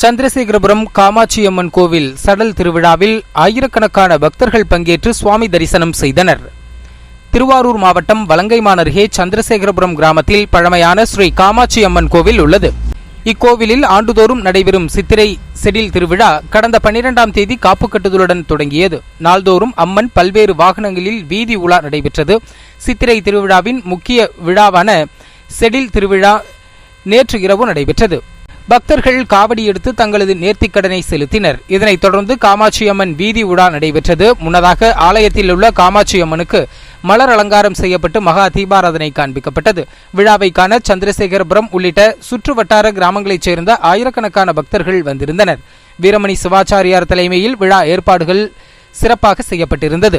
சந்திரசேகரபுரம் காமாட்சியம்மன் கோவில் சடல் திருவிழாவில் ஆயிரக்கணக்கான பக்தர்கள் பங்கேற்று சுவாமி தரிசனம் செய்தனர். திருவாரூர் மாவட்டம் வலங்கைமான் அருகே சந்திரசேகரபுரம் கிராமத்தில் பழமையான ஸ்ரீ காமாட்சி அம்மன் கோவில் உள்ளது. இக்கோவிலில் ஆண்டுதோறும் நடைபெறும் சித்திரை செடில் திருவிழா கடந்த பன்னிரெண்டாம் தேதி காப்பு கட்டுதலுடன் தொடங்கியது. நாள்தோறும் அம்மன் பல்வேறு வாகனங்களில் வீதி உலா நடைபெற்றது. சித்திரை திருவிழாவின் முக்கிய விழாவான செடில் திருவிழா நேற்று இரவு நடைபெற்றது. பக்தர்கள் காவடி எடுத்து தங்களது நேர்த்திக்கடனை செலுத்தினர். இதனைத் தொடர்ந்து காமாட்சி அம்மன் வீதி உலா நடைபெற்றது. முன்னதாக ஆலயத்தில் உள்ள காமாட்சி அம்மனுக்கு மலர் அலங்காரம் செய்யப்பட்டு மகா தீபாராதனை காண்பிக்கப்பட்டது. விழாவை காண சந்திரசேகரபுரம் உள்ளிட்ட சுற்று வட்டார கிராமங்களைச் சேர்ந்த ஆயிரக்கணக்கான பக்தர்கள் வந்திருந்தனர். வீரமணி சிவாச்சாரியார் தலைமையில் விழா ஏற்பாடுகள் சிறப்பாக செய்யப்பட்டிருந்தது.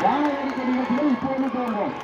வாழை அடிக்க நிகழ்ச்சிகள் இப்போது தோன்றும்